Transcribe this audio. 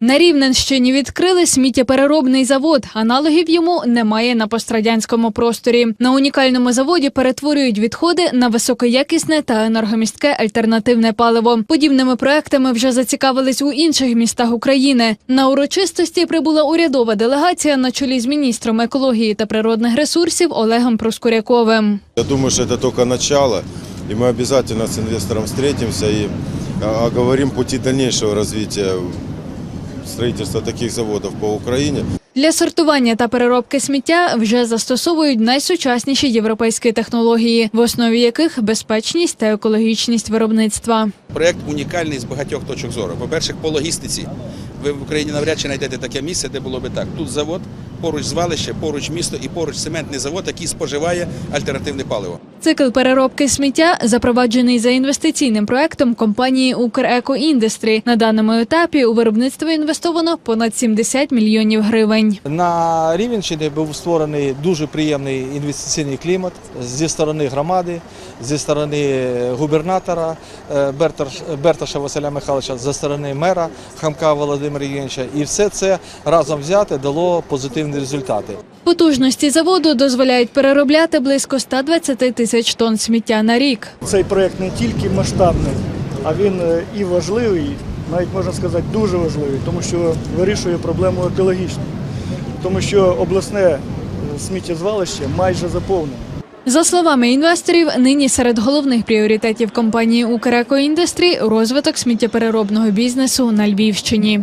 На Рівненщині відкрили сміттєпереробний завод. Аналогів йому немає на пострадянському просторі. На унікальному заводі перетворюють відходи на високоякісне та енергомістке альтернативне паливо. Подібними проектами вже зацікавились у інших містах України. На урочистості прибула урядова делегація на чолі з міністром екології та природних ресурсів Олегом Проскуряковим. Я думаю, что это только начало, и мы обязательно с инвестором встретимся и а, оговорим пути дальнейшего строительства таких заводов по Украине. Для сортування та переробки сміття вже застосовують найсучасніші європейські технології, в основі яких безпечність та екологічність виробництва. Проект унікальний з багатьох точок зору. По-перше, по логістиці. Ви в Україні навряд чи знайдете таке місце, де було би так. Тут завод, поруч звалище, поруч місто і поруч цементний завод, який споживає альтернативне паливо. Цикл переробки сміття запроваджений за інвестиційним проектом компанії «Укрекоіндустрі». На даному етапі у виробництво інвестовано понад 70 мільйонів гривень. На Рівенщині був створений дуже приємний інвестиційний клімат зі сторони громади, зі сторони губернатора е, Берташа Василя Михайловича, зі сторони мера Хамка Володимира Євгеновича. І все це разом взяте дало позитивні результати. Потужності заводу дозволяють переробляти близько 120 тисяч тонн сміття на рік. Цей проект не тільки масштабний, а він е, і важливий, навіть можна сказати, дуже важливий, тому що вирішує проблему екологічну, тому що обласне е, сміттєзвалище майже заповнене. За словами інвесторів, нині серед головних пріоритетів компанії «Укрекоіндустрі» розвиток сміттєпереробного бізнесу на Львівщині.